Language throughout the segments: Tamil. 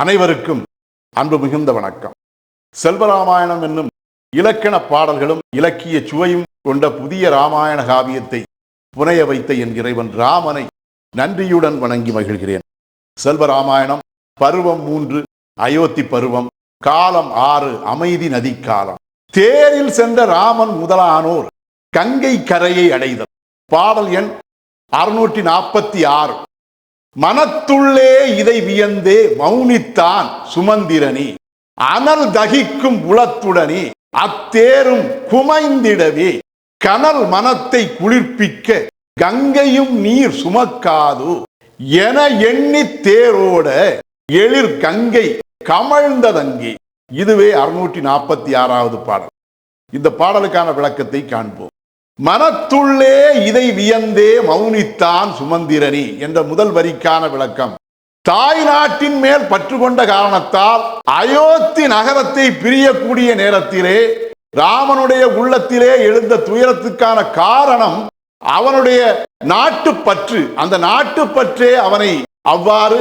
அனைவருக்கும் அன்பு மிகுந்த வணக்கம். செல்வராமாயணம் என்னும் இலக்கண பாடல்களும் இலக்கிய சுவையும் கொண்ட புதிய ராமாயண காவியத்தை புனைய வைத்த என் இறைவன் ராமனை நன்றியுடன் வணங்கி மகிழ்கிறேன். செல்வராமாயணம் பருவம் மூன்று அயோத்தி பருவம் காலம் ஆறு அமைதி நதி காலம் தேரில் சென்ற ராமன் முதலானோர் கங்கை கரையை அடைதல். பாடல் எண் அறுநூற்றி நாற்பத்தி ஆறு. மனத்துள்ளே இதை வியந்தே மௌனித்தான் சுமந்திரனி. அனல் தகிக்கும் உளத்துடனே அத்தேரும் குமைந்திடவே. கனல் மனத்தை குளிர்ப்பிக்க கங்கையும் நீர் சுமக்காது? என எண்ணி தேரோட எழிர் கங்கை கமழ்ந்ததங்கி. இதுவே அறுநூற்றி நாற்பத்தி ஆறாவது பாடல். இந்த பாடலுக்கான விளக்கத்தை காண்போம். மனத்துள்ளே இதை வியந்தே மௌனித்தான் சுமந்திரனி என்ற முதல் வரிக்கான விளக்கம். தாய் நாட்டின் மேல் பற்று கொண்ட காரணத்தால் அயோத்தி நகரத்தை பிரியக்கூடிய நேரத்திலே ராமனுடைய உள்ளத்திலே எழுந்த துயரத்துக்கான காரணம் அவனுடைய நாட்டு பற்று அந்த நாட்டுப்பற்றே அவனை அவ்வாறு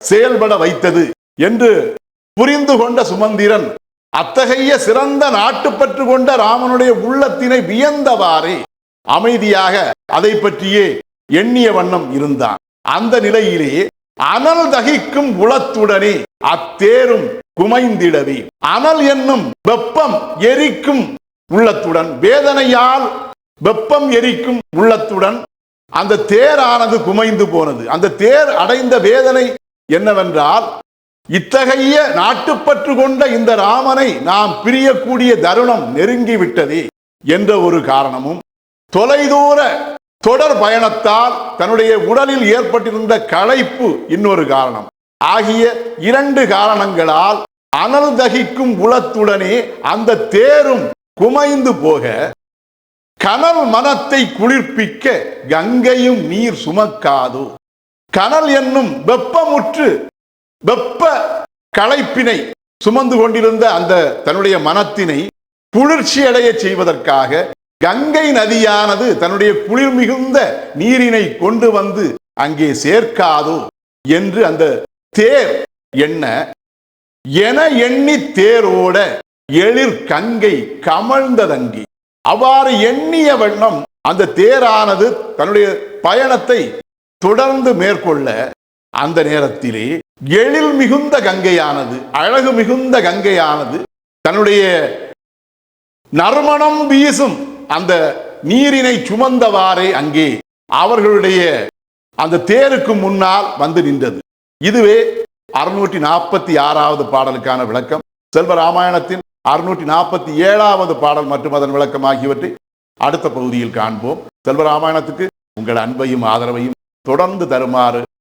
செயல்பட வைத்தது என்று புரிந்து கொண்ட சுமந்திரன் அத்தகைய சிறந்த நாட்டுப்பற்று கொண்ட ராமனுடைய உள்ளத்தினை வியந்தவாறே அமைதியாக அதை பற்றியே எண்ணிய வண்ணம் இருந்தான். அந்த நிலையிலே அனல் தகிக்கும் உளத்துடனே அத்தேரும் குமைந்திடவே. அனல் என்னும் வெப்பம் எரிக்கும் உள்ளத்துடன் வேதனையால் வெப்பம் எரிக்கும் உள்ளத்துடன் அந்த தேரானது குமைந்து போனது. அந்த தேர் அடைந்த வேதனை என்னவென்றால் இத்தகைய நாட்டுப்பற்று கொண்ட இந்த ராமனை நாம் பிரியக்கூடிய தருணம் நெருங்கிவிட்டது என்ற ஒரு காரணமும் தொலைதூர தொடர் பயணத்தால் தன்னுடைய உடலில் ஏற்பட்டிருந்த களைப்பு இன்னொரு காரணம். ஆகிய இரண்டு காரணங்களால் அனல் தகிக்கும் உளத்துடனே அந்த தேரும் குமைந்து போக கனல் மனத்தை குளிர்ப்பிக்க கங்கையும் நீர் சுமக்காது? கனல் என்னும் வெப்பமுற்று வெப்ப களைப்பினை சுமந்து கொண்டிருந்த அந்த தன்னுடைய மனத்தினை குளிர்ச்சி அடைய செய்வதற்காக கங்கை நதியானது தன்னுடைய குளிர் மிகுந்த நீரினை கொண்டு வந்து அங்கே சேர்க்காதோ என்று அந்த தேர் என்ன? என எண்ணி தேரோட எழிர் கங்கை கமழ்ந்ததங்கி அவ்வாறு எண்ணிய வண்ணம் அந்த தேரானது தன்னுடைய பயணத்தை தொடர்ந்து மேற்கொள்ள அந்த நேரத்திலே எழில் மிகுந்த கங்கையானது அழகு மிகுந்த கங்கையானது தன்னுடைய நறுமணம் வீசும் அந்த நீரினை சுமந்தவாறே அங்கே அவர்களுடைய அந்த தேருக்கு முன்னால் வந்து நின்றது. இதுவே அறுநூற்றி நாற்பத்தி ஆறாவது பாடலுக்கான விளக்கம். செல்வ ராமாயணத்தின் அறுநூற்றி நாற்பத்தி ஏழாவது பாடல் மற்றும் அதன் விளக்கம் ஆகியவற்றை அடுத்த பகுதியில் காண்போம். செல்வ ராமாயணத்துக்கு உங்கள் அன்பையும் ஆதரவையும் தொடர்ந்து தருமாறு